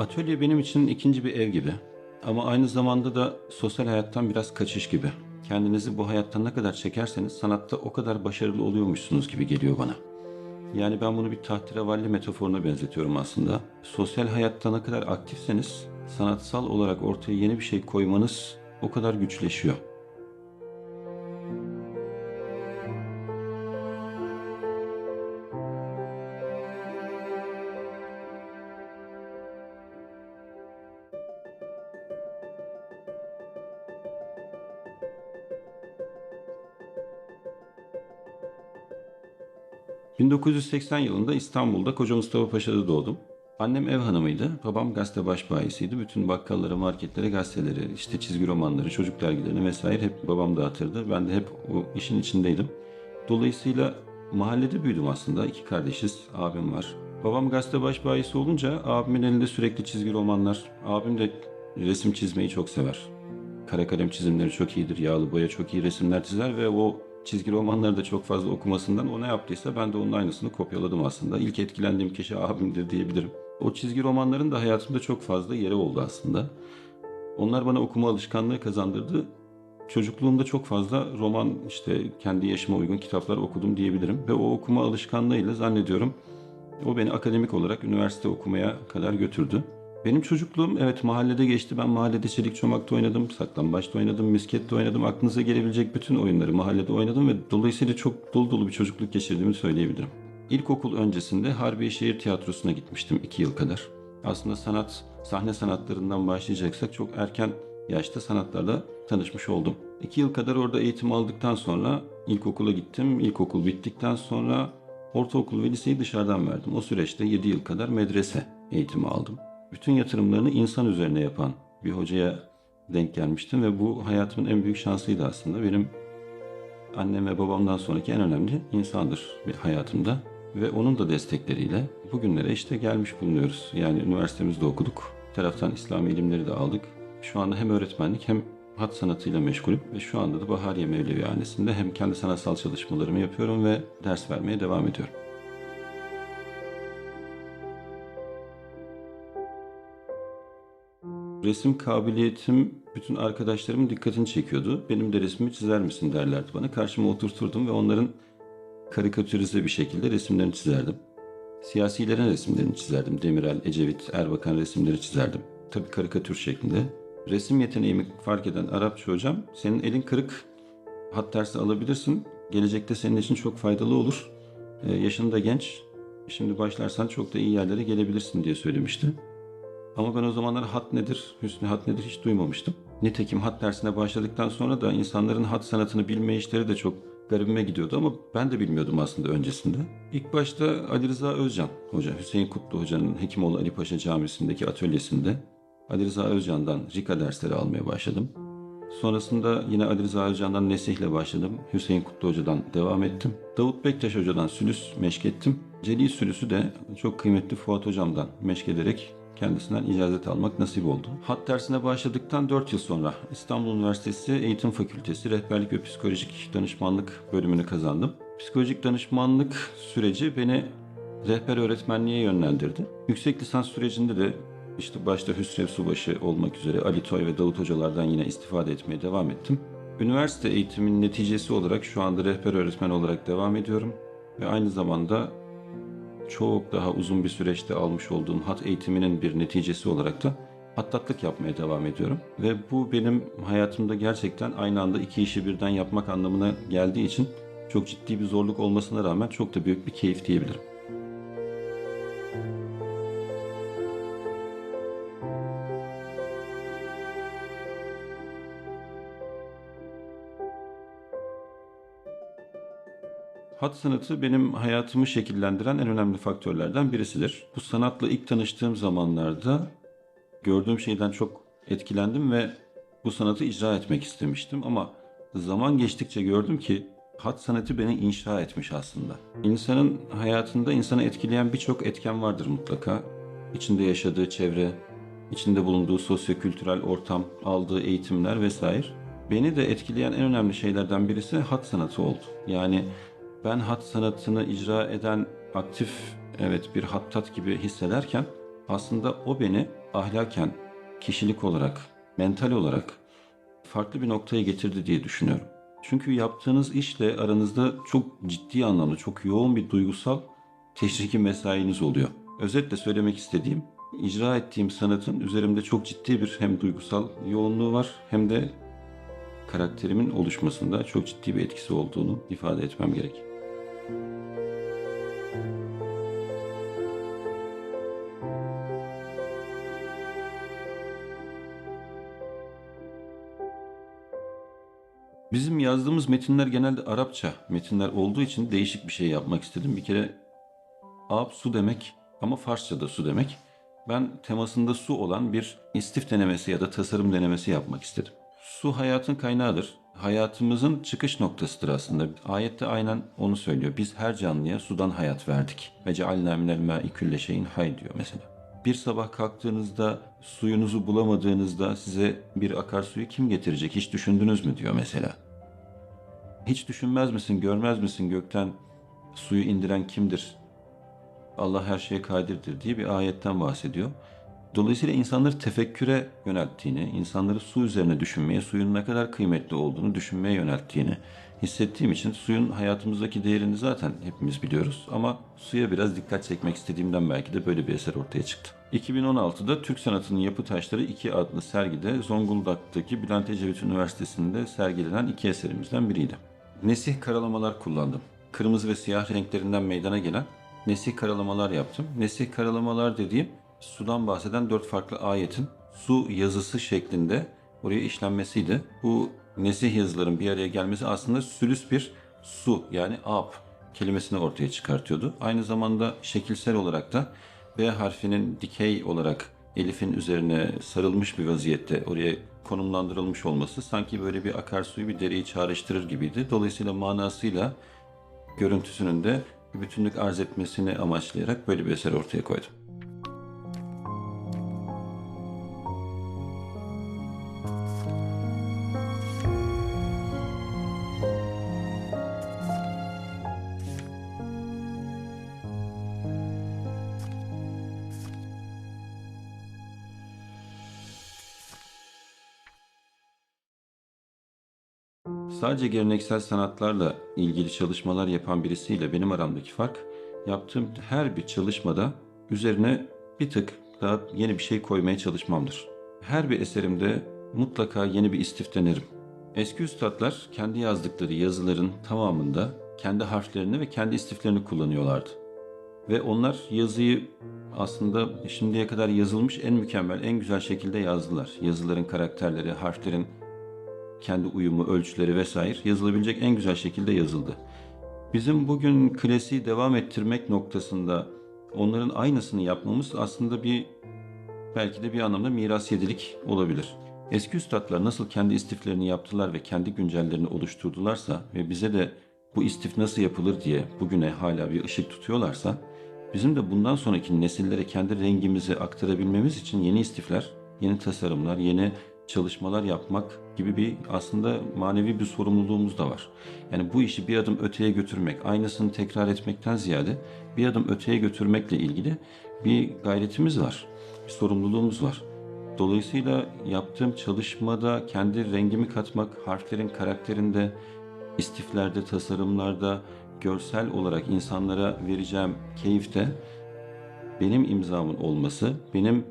Atölye benim için ikinci bir ev gibi. Ama aynı zamanda da sosyal hayattan biraz kaçış gibi. Kendinizi bu hayattan ne kadar çekerseniz sanatta o kadar başarılı oluyormuşsunuz gibi geliyor bana. Yani ben bunu bir tahterevalli metaforuna benzetiyorum aslında. Sosyal hayatta ne kadar aktifseniz sanatsal olarak ortaya yeni bir şey koymanız o kadar güçleşiyor. ...1980 yılında İstanbul'da Koca Mustafa Paşa'da doğdum. Annem ev hanımıydı, babam gazete baş bayisiydi. Bütün bakkallara, marketlere gazeteleri, işte çizgi romanları, çocuk dergilerini vesaire hep babam dağıtırdı. Ben de hep o işin içindeydim. Dolayısıyla mahallede büyüdüm aslında. İki kardeşiz, abim var. Babam gazete baş bayisi olunca abimin elinde sürekli çizgi romanlar. Abim de resim çizmeyi çok sever. Kara kalem çizimleri çok iyidir. Yağlı boya çok iyi resimler çizer ve o çizgi romanları da çok fazla okumasından o ne yaptıysa ben de onun aynısını kopyaladım aslında. İlk etkilendiğim kişi abimdir diyebilirim. O çizgi romanların da hayatımda çok fazla yeri oldu aslında. Onlar bana okuma alışkanlığı kazandırdı. Çocukluğumda çok fazla roman işte kendi yaşıma uygun kitaplar okudum diyebilirim. Ve o okuma alışkanlığıyla zannediyorum o beni akademik olarak üniversite okumaya kadar götürdü. Benim çocukluğum evet mahallede geçti. Ben mahallede çelik çomakta oynadım, saklambaçta oynadım, miskette oynadım. Aklınıza gelebilecek bütün oyunları mahallede oynadım ve dolayısıyla çok dolu dolu bir çocukluk geçirdiğimi söyleyebilirim. İlkokul öncesinde Harbiye Şehir Tiyatrosu'na gitmiştim iki yıl kadar. Aslında sanat, sahne sanatlarından başlayacaksak çok erken yaşta sanatlarla tanışmış oldum. İki yıl kadar orada eğitim aldıktan sonra ilkokula gittim. İlkokul bittikten sonra ortaokul ve liseyi dışarıdan verdim. O süreçte 7 yıl kadar medrese eğitimi aldım bütün yatırımlarını insan üzerine yapan bir hocaya denk gelmiştim ve bu hayatımın en büyük şansıydı aslında. Benim annem ve babamdan sonraki en önemli insandır bir hayatımda ve onun da destekleriyle bugünlere işte gelmiş bulunuyoruz. Yani üniversitemizde okuduk. Bir taraftan İslami ilimleri de aldık. Şu anda hem öğretmenlik hem hat sanatıyla meşgulüm ve şu anda da Bahariye Mevlevihanesi'nde hem kendi sanatsal çalışmalarımı yapıyorum ve ders vermeye devam ediyorum. Resim kabiliyetim bütün arkadaşlarımın dikkatini çekiyordu. Benim de resmimi çizer misin derlerdi bana. Karşıma oturturdum ve onların karikatürize bir şekilde resimlerini çizerdim. Siyasilerin resimlerini çizerdim. Demirel, Ecevit, Erbakan resimleri çizerdim. Tabii karikatür şeklinde. Resim yeteneğimi fark eden Arapça hocam, senin elin kırık, hat dersi alabilirsin. Gelecekte senin için çok faydalı olur. Ee, yaşın da genç. Şimdi başlarsan çok da iyi yerlere gelebilirsin diye söylemişti. Ama ben o zamanlar hat nedir, hüsnü hat nedir hiç duymamıştım. Nitekim hat dersine başladıktan sonra da insanların hat sanatını bilme işleri de çok garibime gidiyordu ama ben de bilmiyordum aslında öncesinde. İlk başta Ali Rıza Özcan hoca, Hüseyin Kutlu hocanın Hekimoğlu Ali Paşa Camisi'ndeki atölyesinde Ali Rıza Özcan'dan Rika dersleri almaya başladım. Sonrasında yine Ali Rıza Özcan'dan Nesih'le başladım. Hüseyin Kutlu Hoca'dan devam ettim. Davut Bektaş Hoca'dan Sülüs meşk ettim. Celil Sülüs'ü de çok kıymetli Fuat Hocam'dan meşk ederek kendisinden icazet almak nasip oldu. Hat dersine başladıktan 4 yıl sonra İstanbul Üniversitesi Eğitim Fakültesi Rehberlik ve Psikolojik Danışmanlık bölümünü kazandım. Psikolojik danışmanlık süreci beni rehber öğretmenliğe yönlendirdi. Yüksek lisans sürecinde de işte başta Hüsrev Subaşı olmak üzere Ali Toy ve Davut hocalardan yine istifade etmeye devam ettim. Üniversite eğitimin neticesi olarak şu anda rehber öğretmen olarak devam ediyorum ve aynı zamanda çok daha uzun bir süreçte almış olduğum hat eğitiminin bir neticesi olarak da hattatlık yapmaya devam ediyorum. Ve bu benim hayatımda gerçekten aynı anda iki işi birden yapmak anlamına geldiği için çok ciddi bir zorluk olmasına rağmen çok da büyük bir keyif diyebilirim. Hat sanatı benim hayatımı şekillendiren en önemli faktörlerden birisidir. Bu sanatla ilk tanıştığım zamanlarda gördüğüm şeyden çok etkilendim ve bu sanatı icra etmek istemiştim ama zaman geçtikçe gördüm ki hat sanatı beni inşa etmiş aslında. İnsanın hayatında insanı etkileyen birçok etken vardır mutlaka. İçinde yaşadığı çevre, içinde bulunduğu sosyo-kültürel ortam, aldığı eğitimler vesaire. Beni de etkileyen en önemli şeylerden birisi hat sanatı oldu. Yani ben hat sanatını icra eden aktif evet bir hattat gibi hissederken aslında o beni ahlaken, kişilik olarak, mental olarak farklı bir noktaya getirdi diye düşünüyorum. Çünkü yaptığınız işle aranızda çok ciddi anlamda, çok yoğun bir duygusal teşriki mesainiz oluyor. Özetle söylemek istediğim, icra ettiğim sanatın üzerimde çok ciddi bir hem duygusal yoğunluğu var hem de karakterimin oluşmasında çok ciddi bir etkisi olduğunu ifade etmem gerek. Bizim yazdığımız metinler genelde Arapça metinler olduğu için değişik bir şey yapmak istedim. Bir kere Ab su demek ama Farsça'da su demek. Ben temasında su olan bir istif denemesi ya da tasarım denemesi yapmak istedim. Su hayatın kaynağıdır. Hayatımızın çıkış noktasıdır aslında. Ayette aynen onu söylüyor. Biz her canlıya sudan hayat verdik. Ve cealna minel ma'i külle şeyin hay diyor mesela. Bir sabah kalktığınızda suyunuzu bulamadığınızda size bir akarsuyu kim getirecek hiç düşündünüz mü diyor mesela. Hiç düşünmez misin, görmez misin gökten suyu indiren kimdir? Allah her şeye kadirdir diye bir ayetten bahsediyor. Dolayısıyla insanları tefekküre yönelttiğini, insanları su üzerine düşünmeye, suyun ne kadar kıymetli olduğunu düşünmeye yönelttiğini hissettiğim için suyun hayatımızdaki değerini zaten hepimiz biliyoruz. Ama suya biraz dikkat çekmek istediğimden belki de böyle bir eser ortaya çıktı. 2016'da Türk Sanatı'nın Yapı Taşları 2 adlı sergide Zonguldak'taki Bülent Ecevit Üniversitesi'nde sergilenen iki eserimizden biriydi. Nesih karalamalar kullandım. Kırmızı ve siyah renklerinden meydana gelen nesih karalamalar yaptım. Nesih karalamalar dediğim sudan bahseden dört farklı ayetin su yazısı şeklinde oraya işlenmesiydi. Bu nesih yazıların bir araya gelmesi aslında sülüs bir su yani ab kelimesini ortaya çıkartıyordu. Aynı zamanda şekilsel olarak da B harfinin dikey olarak elifin üzerine sarılmış bir vaziyette oraya konumlandırılmış olması sanki böyle bir akarsuyu bir dereyi çağrıştırır gibiydi. Dolayısıyla manasıyla görüntüsünün de bütünlük arz etmesini amaçlayarak böyle bir eser ortaya koydum. Sadece geleneksel sanatlarla ilgili çalışmalar yapan birisiyle benim aramdaki fark, yaptığım her bir çalışmada üzerine bir tık daha yeni bir şey koymaya çalışmamdır. Her bir eserimde mutlaka yeni bir istif denerim. Eski üstadlar kendi yazdıkları yazıların tamamında kendi harflerini ve kendi istiflerini kullanıyorlardı. Ve onlar yazıyı aslında şimdiye kadar yazılmış en mükemmel, en güzel şekilde yazdılar. Yazıların karakterleri, harflerin kendi uyumu, ölçüleri vesaire yazılabilecek en güzel şekilde yazıldı. Bizim bugün klasiği devam ettirmek noktasında onların aynısını yapmamız aslında bir belki de bir anlamda miras yedilik olabilir. Eski üstadlar nasıl kendi istiflerini yaptılar ve kendi güncellerini oluşturdularsa ve bize de bu istif nasıl yapılır diye bugüne hala bir ışık tutuyorlarsa bizim de bundan sonraki nesillere kendi rengimizi aktarabilmemiz için yeni istifler, yeni tasarımlar, yeni çalışmalar yapmak gibi bir aslında manevi bir sorumluluğumuz da var. Yani bu işi bir adım öteye götürmek, aynısını tekrar etmekten ziyade bir adım öteye götürmekle ilgili bir gayretimiz var, bir sorumluluğumuz var. Dolayısıyla yaptığım çalışmada kendi rengimi katmak, harflerin karakterinde, istiflerde, tasarımlarda, görsel olarak insanlara vereceğim keyifte benim imzamın olması, benim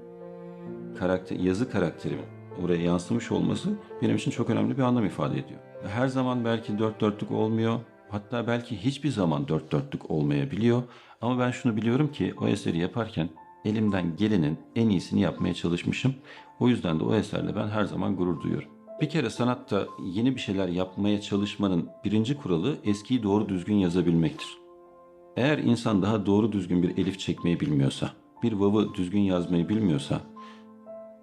karakter, yazı karakterimin oraya yansımış olması benim için çok önemli bir anlam ifade ediyor. Her zaman belki dört dörtlük olmuyor. Hatta belki hiçbir zaman dört dörtlük olmayabiliyor. Ama ben şunu biliyorum ki o eseri yaparken elimden gelenin en iyisini yapmaya çalışmışım. O yüzden de o eserle ben her zaman gurur duyuyorum. Bir kere sanatta yeni bir şeyler yapmaya çalışmanın birinci kuralı eskiyi doğru düzgün yazabilmektir. Eğer insan daha doğru düzgün bir elif çekmeyi bilmiyorsa, bir vav'ı düzgün yazmayı bilmiyorsa,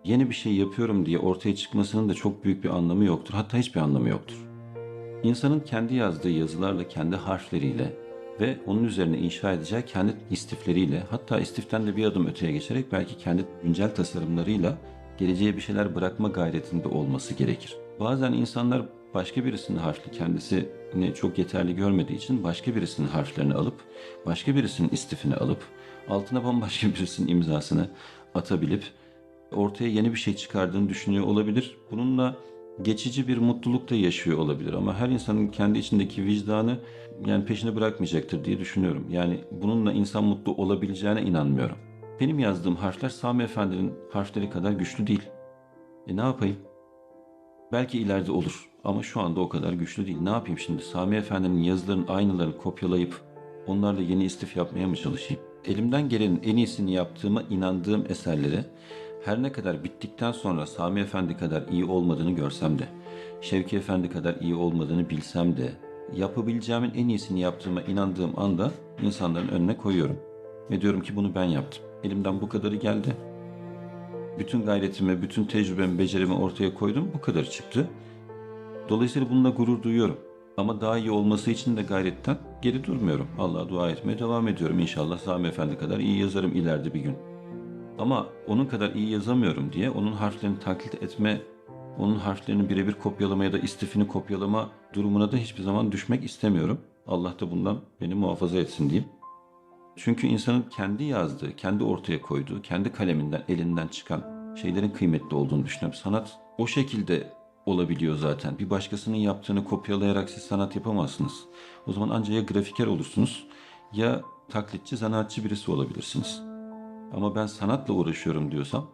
yeni bir şey yapıyorum diye ortaya çıkmasının da çok büyük bir anlamı yoktur. Hatta hiçbir anlamı yoktur. İnsanın kendi yazdığı yazılarla, kendi harfleriyle ve onun üzerine inşa edeceği kendi istifleriyle, hatta istiften de bir adım öteye geçerek belki kendi güncel tasarımlarıyla geleceğe bir şeyler bırakma gayretinde olması gerekir. Bazen insanlar başka birisinin harfli kendisini çok yeterli görmediği için başka birisinin harflerini alıp, başka birisinin istifini alıp, altına bambaşka birisinin imzasını atabilip ortaya yeni bir şey çıkardığını düşünüyor olabilir. Bununla geçici bir mutluluk da yaşıyor olabilir ama her insanın kendi içindeki vicdanı yani peşine bırakmayacaktır diye düşünüyorum. Yani bununla insan mutlu olabileceğine inanmıyorum. Benim yazdığım harfler Sami Efendi'nin harfleri kadar güçlü değil. E ne yapayım? Belki ileride olur ama şu anda o kadar güçlü değil. Ne yapayım şimdi? Sami Efendi'nin yazılarının aynılarını kopyalayıp onlarla yeni istif yapmaya mı çalışayım? Elimden gelenin en iyisini yaptığıma inandığım eserleri her ne kadar bittikten sonra Sami Efendi kadar iyi olmadığını görsem de, Şevki Efendi kadar iyi olmadığını bilsem de, yapabileceğimin en iyisini yaptığıma inandığım anda insanların önüne koyuyorum. Ve diyorum ki bunu ben yaptım. Elimden bu kadarı geldi. Bütün gayretimi, bütün tecrübemi, becerimi ortaya koydum. Bu kadar çıktı. Dolayısıyla bununla gurur duyuyorum. Ama daha iyi olması için de gayretten geri durmuyorum. Allah'a dua etmeye devam ediyorum. İnşallah Sami Efendi kadar iyi yazarım ileride bir gün. Ama onun kadar iyi yazamıyorum diye onun harflerini taklit etme, onun harflerini birebir kopyalama ya da istifini kopyalama durumuna da hiçbir zaman düşmek istemiyorum. Allah da bundan beni muhafaza etsin diyeyim. Çünkü insanın kendi yazdığı, kendi ortaya koyduğu, kendi kaleminden, elinden çıkan şeylerin kıymetli olduğunu düşünüyorum. Sanat o şekilde olabiliyor zaten. Bir başkasının yaptığını kopyalayarak siz sanat yapamazsınız. O zaman ancak ya grafiker olursunuz ya taklitçi, zanaatçı birisi olabilirsiniz. Ama ben sanatla uğraşıyorum diyorsam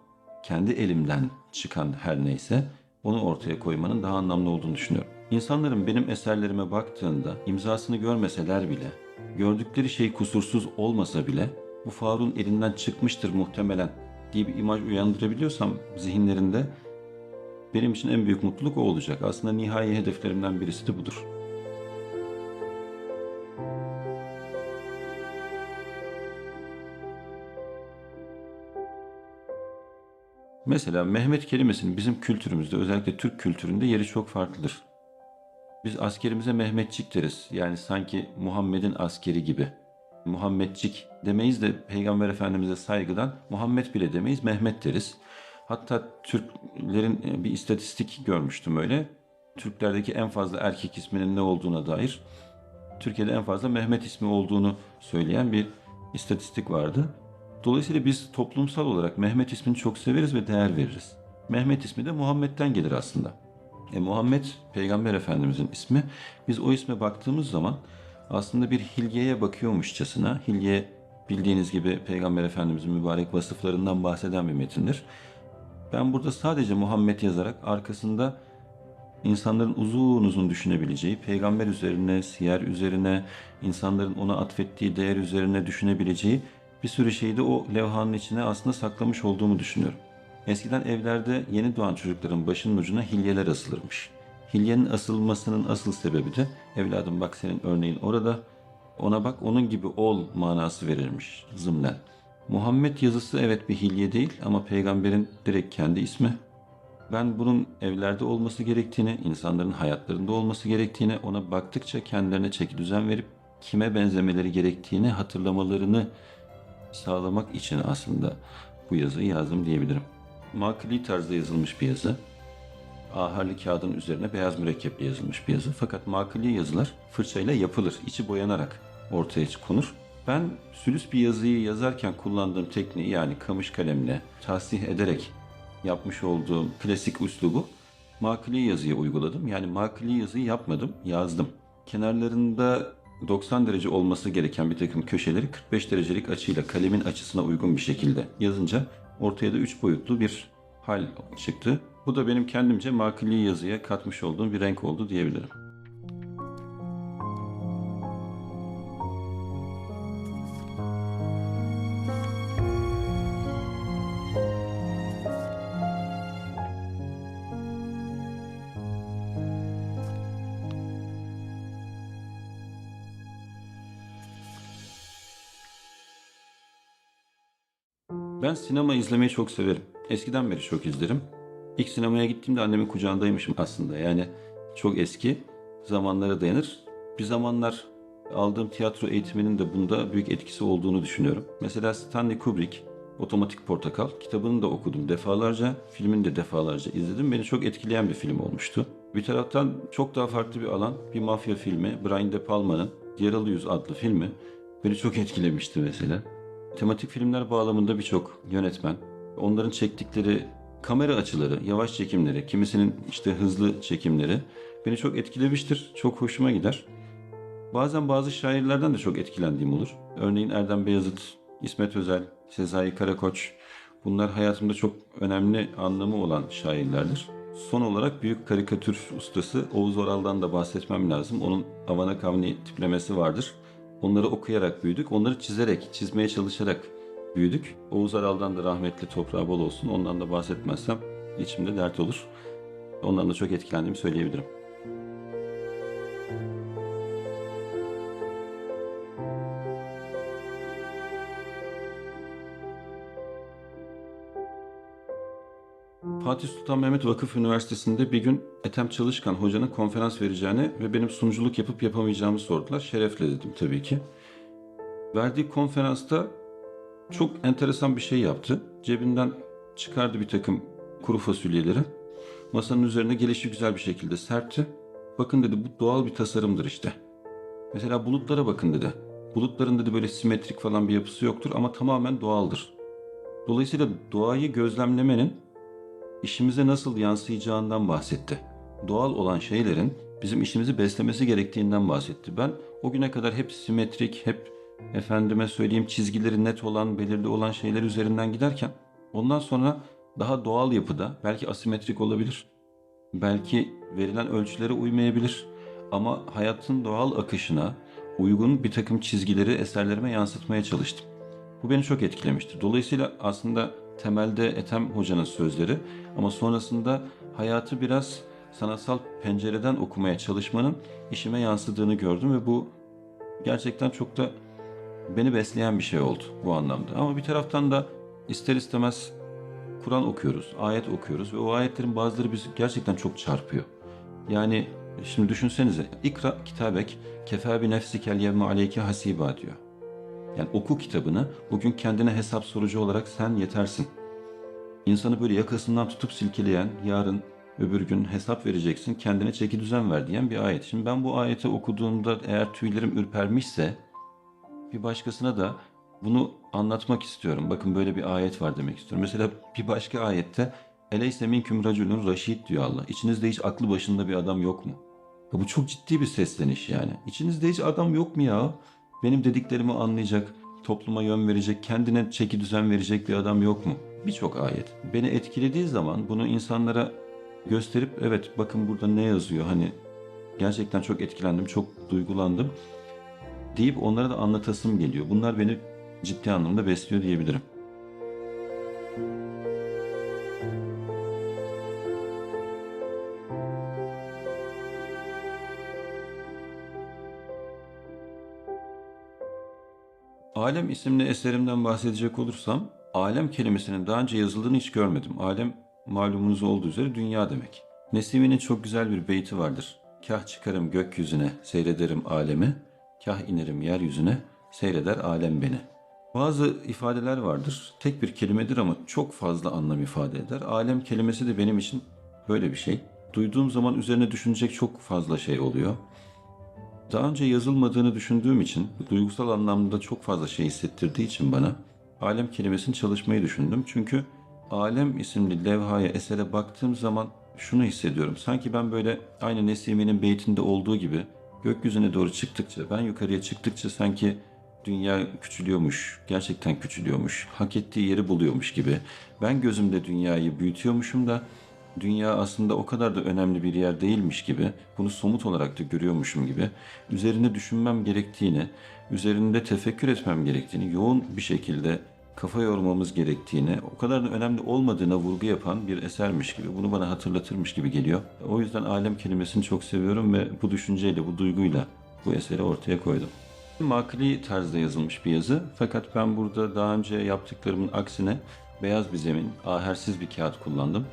kendi elimden çıkan her neyse onu ortaya koymanın daha anlamlı olduğunu düşünüyorum. İnsanların benim eserlerime baktığında imzasını görmeseler bile, gördükleri şey kusursuz olmasa bile bu Faruk'un elinden çıkmıştır muhtemelen diye bir imaj uyandırabiliyorsam zihinlerinde benim için en büyük mutluluk o olacak. Aslında nihai hedeflerimden birisi de budur. Mesela Mehmet kelimesinin bizim kültürümüzde özellikle Türk kültüründe yeri çok farklıdır. Biz askerimize Mehmetçik deriz. Yani sanki Muhammed'in askeri gibi. Muhammedcik demeyiz de Peygamber Efendimiz'e saygıdan Muhammed bile demeyiz Mehmet deriz. Hatta Türklerin e, bir istatistik görmüştüm öyle. Türklerdeki en fazla erkek isminin ne olduğuna dair Türkiye'de en fazla Mehmet ismi olduğunu söyleyen bir istatistik vardı. Dolayısıyla biz toplumsal olarak Mehmet ismini çok severiz ve değer veririz. Mehmet ismi de Muhammed'den gelir aslında. E, Muhammed Peygamber Efendimizin ismi. Biz o isme baktığımız zaman aslında bir hilyeye bakıyormuşçasına, hilye bildiğiniz gibi Peygamber Efendimizin mübarek vasıflarından bahseden bir metindir. Ben burada sadece Muhammed yazarak arkasında insanların uzun uzun düşünebileceği, peygamber üzerine, siyer üzerine, insanların ona atfettiği değer üzerine düşünebileceği bir sürü şeyi de o levhanın içine aslında saklamış olduğumu düşünüyorum. Eskiden evlerde yeni doğan çocukların başının ucuna hilyeler asılırmış. Hilyenin asılmasının asıl sebebi de evladım bak senin örneğin orada ona bak onun gibi ol manası verilmiş zımnen. Muhammed yazısı evet bir hilye değil ama peygamberin direkt kendi ismi. Ben bunun evlerde olması gerektiğini, insanların hayatlarında olması gerektiğini, ona baktıkça kendilerine çeki düzen verip kime benzemeleri gerektiğini hatırlamalarını sağlamak için aslında bu yazıyı yazdım diyebilirim. Makili tarzda yazılmış bir yazı. Aharlı kağıdın üzerine beyaz mürekkeple yazılmış bir yazı. Fakat makili yazılar fırçayla yapılır, içi boyanarak ortaya konur. Ben sülüs bir yazıyı yazarken kullandığım tekniği yani kamış kalemle tahsih ederek yapmış olduğum klasik üslubu makili yazıya uyguladım. Yani makili yazıyı yapmadım, yazdım. Kenarlarında 90 derece olması gereken bir takım köşeleri 45 derecelik açıyla kalemin açısına uygun bir şekilde yazınca ortaya da 3 boyutlu bir hal çıktı. Bu da benim kendimce makili yazıya katmış olduğum bir renk oldu diyebilirim. Sinema izlemeyi çok severim. Eskiden beri çok izlerim. İlk sinemaya gittiğimde annemin kucağındaymışım aslında. Yani çok eski zamanlara dayanır. Bir zamanlar aldığım tiyatro eğitiminin de bunda büyük etkisi olduğunu düşünüyorum. Mesela Stanley Kubrick, Otomatik Portakal kitabını da okudum defalarca, filmini de defalarca izledim. Beni çok etkileyen bir film olmuştu. Bir taraftan çok daha farklı bir alan, bir mafya filmi, Brian De Palma'nın Yaralı Yüz adlı filmi beni çok etkilemişti mesela. Tematik filmler bağlamında birçok yönetmen, onların çektikleri kamera açıları, yavaş çekimleri, kimisinin işte hızlı çekimleri beni çok etkilemiştir. Çok hoşuma gider. Bazen bazı şairlerden de çok etkilendiğim olur. Örneğin Erdem Beyazıt, İsmet Özel, Sezai Karakoç. Bunlar hayatımda çok önemli anlamı olan şairlerdir. Son olarak büyük karikatür ustası Oğuz Oral'dan da bahsetmem lazım. Onun Avana Kavni tiplemesi vardır. Onları okuyarak büyüdük. Onları çizerek, çizmeye çalışarak büyüdük. Oğuz Aral'dan da rahmetli toprağı bol olsun. Ondan da bahsetmezsem içimde dert olur. Ondan da çok etkilendiğimi söyleyebilirim. Fatih Sultan Mehmet Vakıf Üniversitesi'nde bir gün Ethem Çalışkan hocanın konferans vereceğini ve benim sunuculuk yapıp yapamayacağımı sordular. Şerefle dedim tabii ki. Verdiği konferansta çok enteresan bir şey yaptı. Cebinden çıkardı bir takım kuru fasulyeleri. Masanın üzerine gelişi güzel bir şekilde serpti. Bakın dedi bu doğal bir tasarımdır işte. Mesela bulutlara bakın dedi. Bulutların dedi böyle simetrik falan bir yapısı yoktur ama tamamen doğaldır. Dolayısıyla doğayı gözlemlemenin işimize nasıl yansıyacağından bahsetti. Doğal olan şeylerin bizim işimizi beslemesi gerektiğinden bahsetti. Ben o güne kadar hep simetrik, hep efendime söyleyeyim çizgileri net olan, belirli olan şeyler üzerinden giderken ondan sonra daha doğal yapıda belki asimetrik olabilir. Belki verilen ölçülere uymayabilir. Ama hayatın doğal akışına uygun bir takım çizgileri eserlerime yansıtmaya çalıştım. Bu beni çok etkilemiştir. Dolayısıyla aslında temelde Ethem Hoca'nın sözleri ama sonrasında hayatı biraz sanatsal pencereden okumaya çalışmanın işime yansıdığını gördüm ve bu gerçekten çok da beni besleyen bir şey oldu bu anlamda. Ama bir taraftan da ister istemez Kur'an okuyoruz, ayet okuyoruz ve o ayetlerin bazıları bizi gerçekten çok çarpıyor. Yani şimdi düşünsenize ikra kitabek kefa bi nefsikel yevme aleyke hasiba diyor. Yani oku kitabını bugün kendine hesap sorucu olarak sen yetersin. İnsanı böyle yakasından tutup silkeleyen yarın öbür gün hesap vereceksin kendine çeki düzen ver diyen bir ayet. Şimdi ben bu ayeti okuduğumda eğer tüylerim ürpermişse bir başkasına da bunu anlatmak istiyorum. Bakın böyle bir ayet var demek istiyorum. Mesela bir başka ayette Eleyse minküm raculun raşid diyor Allah. İçinizde hiç aklı başında bir adam yok mu? Ya bu çok ciddi bir sesleniş yani. İçinizde hiç adam yok mu ya? Benim dediklerimi anlayacak, topluma yön verecek, kendine çeki düzen verecek bir adam yok mu? Birçok ayet. Beni etkilediği zaman bunu insanlara gösterip evet bakın burada ne yazıyor hani gerçekten çok etkilendim, çok duygulandım deyip onlara da anlatasım geliyor. Bunlar beni ciddi anlamda besliyor diyebilirim. Alem isimli eserimden bahsedecek olursam, alem kelimesinin daha önce yazıldığını hiç görmedim. Alem malumunuz olduğu üzere dünya demek. Nesimi'nin çok güzel bir beyti vardır. Kah çıkarım gökyüzüne, seyrederim alemi, kah inerim yeryüzüne, seyreder alem beni. Bazı ifadeler vardır. Tek bir kelimedir ama çok fazla anlam ifade eder. Alem kelimesi de benim için böyle bir şey. Duyduğum zaman üzerine düşünecek çok fazla şey oluyor. Daha önce yazılmadığını düşündüğüm için, duygusal anlamda çok fazla şey hissettirdiği için bana alem kelimesini çalışmayı düşündüm. Çünkü alem isimli levhaya, esere baktığım zaman şunu hissediyorum. Sanki ben böyle aynı Nesimi'nin beytinde olduğu gibi gökyüzüne doğru çıktıkça, ben yukarıya çıktıkça sanki dünya küçülüyormuş, gerçekten küçülüyormuş, hak ettiği yeri buluyormuş gibi. Ben gözümde dünyayı büyütüyormuşum da dünya aslında o kadar da önemli bir yer değilmiş gibi, bunu somut olarak da görüyormuşum gibi, üzerine düşünmem gerektiğini, üzerinde tefekkür etmem gerektiğini, yoğun bir şekilde kafa yormamız gerektiğini, o kadar da önemli olmadığına vurgu yapan bir esermiş gibi, bunu bana hatırlatırmış gibi geliyor. O yüzden alem kelimesini çok seviyorum ve bu düşünceyle, bu duyguyla bu eseri ortaya koydum. Makli tarzda yazılmış bir yazı fakat ben burada daha önce yaptıklarımın aksine beyaz bir zemin, ahersiz bir kağıt kullandım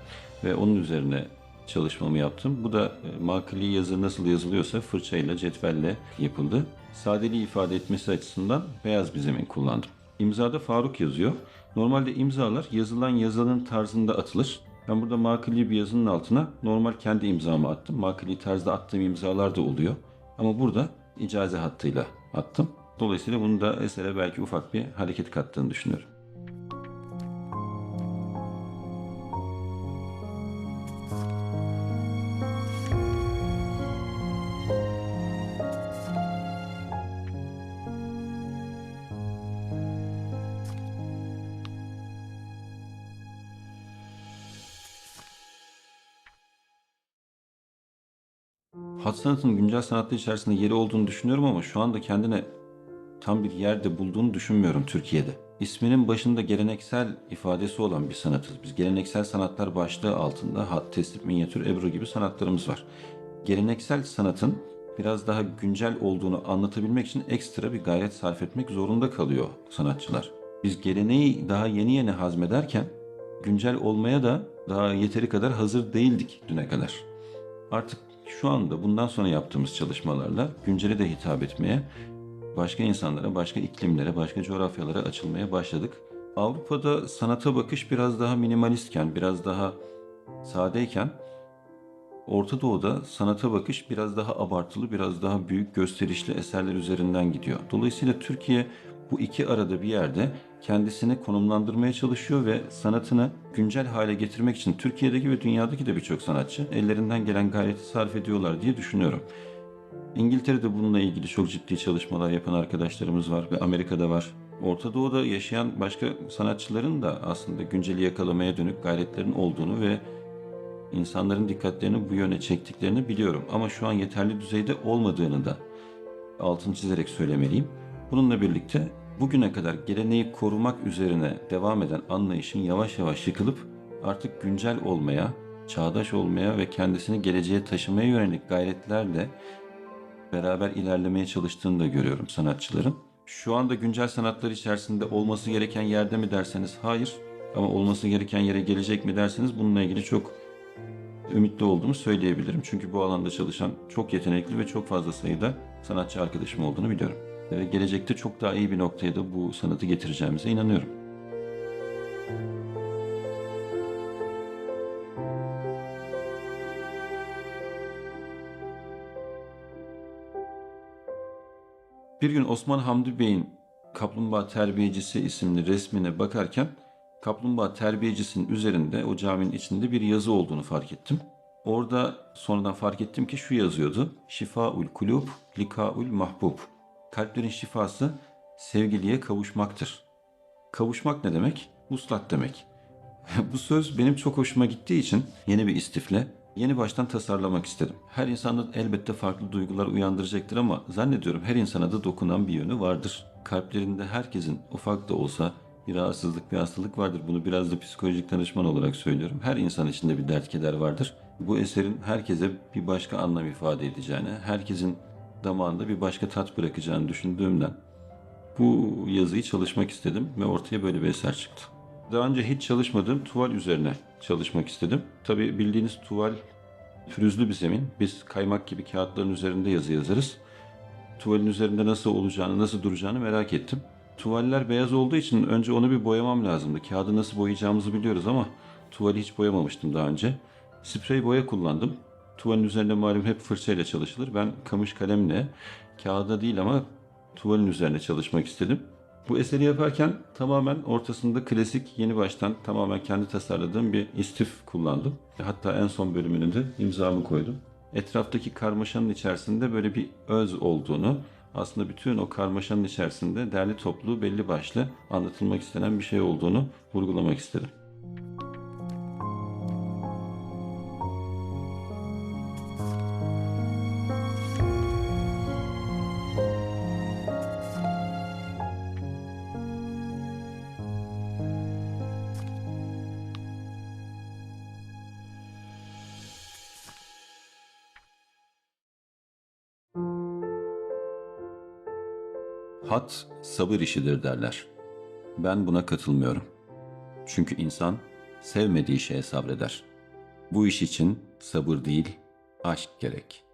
ve onun üzerine çalışmamı yaptım. Bu da e, makli yazı nasıl yazılıyorsa fırçayla, cetvelle yapıldı. Sadeliği ifade etmesi açısından beyaz bir zemin kullandım. İmzada Faruk yazıyor. Normalde imzalar yazılan yazının tarzında atılır. Ben burada makili bir yazının altına normal kendi imzamı attım. Makili tarzda attığım imzalar da oluyor. Ama burada icaze hattıyla attım. Dolayısıyla bunu da esere belki ufak bir hareket kattığını düşünüyorum. Sanatının güncel sanatlar içerisinde yeri olduğunu düşünüyorum ama şu anda kendine tam bir yerde bulduğunu düşünmüyorum Türkiye'de. İsminin başında geleneksel ifadesi olan bir sanatız. Biz geleneksel sanatlar başlığı altında hat, teslim, minyatür, ebru gibi sanatlarımız var. Geleneksel sanatın biraz daha güncel olduğunu anlatabilmek için ekstra bir gayret sarf etmek zorunda kalıyor sanatçılar. Biz geleneği daha yeni yeni hazmederken güncel olmaya da daha yeteri kadar hazır değildik düne kadar. Artık şu anda bundan sonra yaptığımız çalışmalarla güncele de hitap etmeye, başka insanlara, başka iklimlere, başka coğrafyalara açılmaya başladık. Avrupa'da sanata bakış biraz daha minimalistken, biraz daha sadeyken Orta Doğu'da sanata bakış biraz daha abartılı, biraz daha büyük gösterişli eserler üzerinden gidiyor. Dolayısıyla Türkiye bu iki arada bir yerde kendisini konumlandırmaya çalışıyor ve sanatını güncel hale getirmek için Türkiye'deki ve dünyadaki de birçok sanatçı ellerinden gelen gayreti sarf ediyorlar diye düşünüyorum. İngiltere'de bununla ilgili çok ciddi çalışmalar yapan arkadaşlarımız var ve Amerika'da var. Orta Doğu'da yaşayan başka sanatçıların da aslında günceli yakalamaya dönük gayretlerin olduğunu ve insanların dikkatlerini bu yöne çektiklerini biliyorum. Ama şu an yeterli düzeyde olmadığını da altını çizerek söylemeliyim. Bununla birlikte bugüne kadar geleneği korumak üzerine devam eden anlayışın yavaş yavaş yıkılıp artık güncel olmaya, çağdaş olmaya ve kendisini geleceğe taşımaya yönelik gayretlerle beraber ilerlemeye çalıştığını da görüyorum sanatçıların. Şu anda güncel sanatlar içerisinde olması gereken yerde mi derseniz hayır. Ama olması gereken yere gelecek mi derseniz bununla ilgili çok ümitli olduğumu söyleyebilirim. Çünkü bu alanda çalışan çok yetenekli ve çok fazla sayıda sanatçı arkadaşım olduğunu biliyorum. Ve gelecekte çok daha iyi bir noktaya da bu sanatı getireceğimize inanıyorum. Bir gün Osman Hamdi Bey'in Kaplumbağa Terbiyecisi isimli resmine bakarken Kaplumbağa Terbiyecisinin üzerinde o caminin içinde bir yazı olduğunu fark ettim. Orada sonradan fark ettim ki şu yazıyordu. Şifaul kulub likaul mahbub. Kalplerin şifası sevgiliye kavuşmaktır. Kavuşmak ne demek? Vuslat demek. Bu söz benim çok hoşuma gittiği için yeni bir istifle yeni baştan tasarlamak istedim. Her insanda elbette farklı duygular uyandıracaktır ama zannediyorum her insana da dokunan bir yönü vardır. Kalplerinde herkesin ufak da olsa bir rahatsızlık, bir hastalık vardır. Bunu biraz da psikolojik danışman olarak söylüyorum. Her insan içinde bir dert keder vardır. Bu eserin herkese bir başka anlam ifade edeceğini, herkesin damağında bir başka tat bırakacağını düşündüğümden bu yazıyı çalışmak istedim ve ortaya böyle bir eser çıktı. Daha önce hiç çalışmadığım tuval üzerine çalışmak istedim. Tabii bildiğiniz tuval pürüzlü bir zemin. Biz kaymak gibi kağıtların üzerinde yazı yazarız. Tuvalin üzerinde nasıl olacağını, nasıl duracağını merak ettim. Tuvaller beyaz olduğu için önce onu bir boyamam lazımdı. Kağıdı nasıl boyayacağımızı biliyoruz ama tuvali hiç boyamamıştım daha önce. Sprey boya kullandım. Tuvalin üzerinde malum hep fırçayla çalışılır. Ben kamış kalemle kağıda değil ama tuvalin üzerine çalışmak istedim. Bu eseri yaparken tamamen ortasında klasik yeni baştan tamamen kendi tasarladığım bir istif kullandım. Hatta en son bölümünü de imzamı koydum. Etraftaki karmaşanın içerisinde böyle bir öz olduğunu, aslında bütün o karmaşanın içerisinde derli toplu belli başlı anlatılmak istenen bir şey olduğunu vurgulamak istedim. Sabır işidir derler. Ben buna katılmıyorum. Çünkü insan sevmediği şeye sabreder. Bu iş için sabır değil, aşk gerek.''